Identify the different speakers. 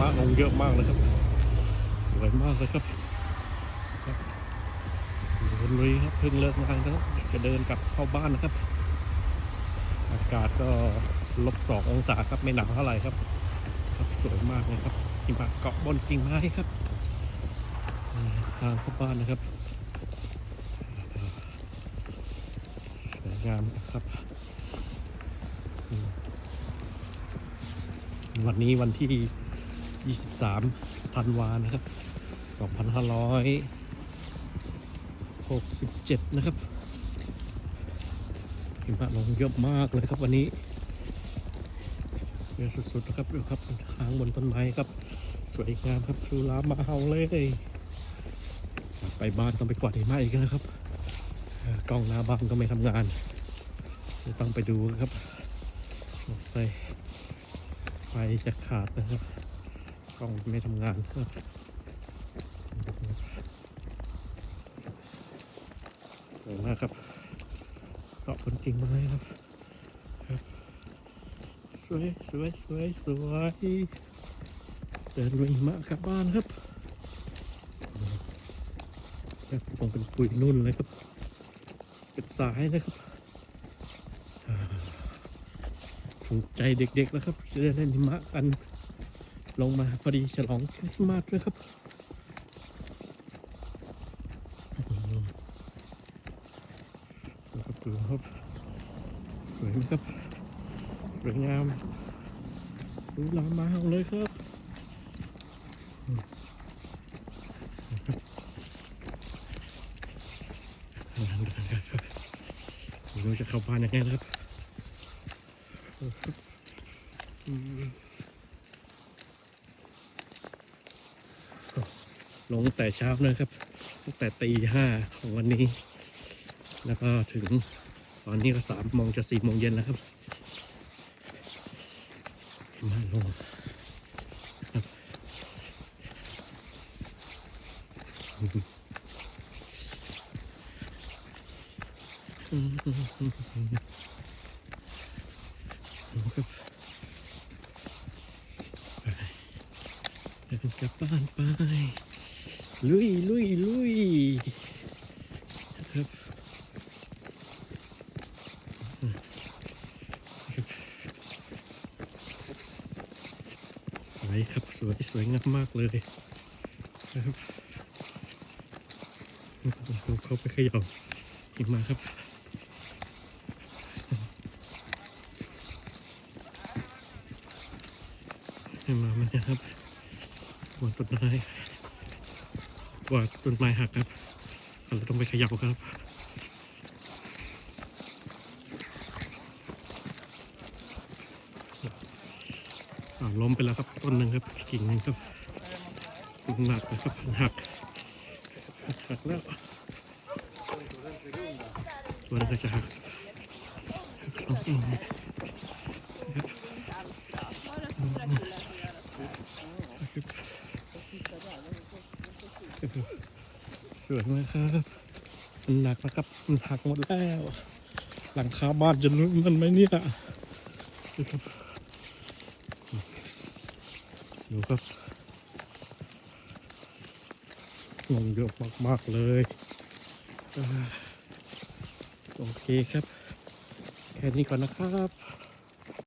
Speaker 1: มะลงเยอะมากเลยครับ สวยมากเลยครับครับเดินลุยครับเพิ่งเลิกงานแล้วจะเดินกลับเข้าบ้านนะครับ อากาศก็ลบสององศาครับไม่หนาวเท่าไหร่ครับ ครับสวยมากเลยครับหิมะเกาะบนกิ่งไม้ครับทางเข้าบ้านนะครับสวยงามครับ วันนี้วันที่ 23ธันวานะครับ 2567 นะครับหิมะลงเยอะมากเลยครับวันนี้เยอะสุดๆนะครับดูครับค้างบนต้นไม้ครับ สวยงามครับดูลามมาเฮาเลยไปบ้านต้องไปกวาดหิมะอีกนะครับกล้องหน้าบ้านก็ไม่ทำงานต้องไปดูครับสงสัยไฟจะขาดนะครับ กล้องไม่ทำงานสวยมากครับเกาะบนกิ่งไม้ครับ สวยสวยสวยสวยเดินลุยมะกลับบ้านครับครับคงเป็นปุ๋ยนุ่นเลยครับ เป็นสายนะครับถูกใจเด็กๆแล้วครับ จะได้เล่นหิมะกัน ลงมาพอดีฉลองคริสต์มาสด้วยครับดูครับสวยครับสวยงามดูลามมาเอาเลยครับอืมไม่รู้จะเข้าบ้านยังไงนะครับอืม ลงแต่เช้าเลยครับตั้งแต่ตีห้าของวันนี้ แล้วก็ถึงตอนนี้ก็สามโมงจะสี่โมงเย็นแล้วครับมาลงครับดูครับไปเดินกลับบ้านไป ลุยลุยลุยนะครับสวยครับสวยสวยงามมากเลยนะครับเขาไปขย่าอีกมาครับให้มามันนะครับกวาดต้นไม้ กวาต้นไม้หักครับเราต้องไปขย่าครับล้มไปแล้วครับต้นหนึ่งครับกิ่งหนึ่งครับหนักนะครับหักหักแล้วตัวนี้ก็จะหักหักสองกิ่งนะครับ สวยมากครับมันหนักนะครับมันหักหมดแล้ว หลังคาบ้านจะนุ่มมันไหมเนี่ยดูครับดูครับลงเยอะมากๆเลยโอเคครับ แค่นี้ก่อนนะครับ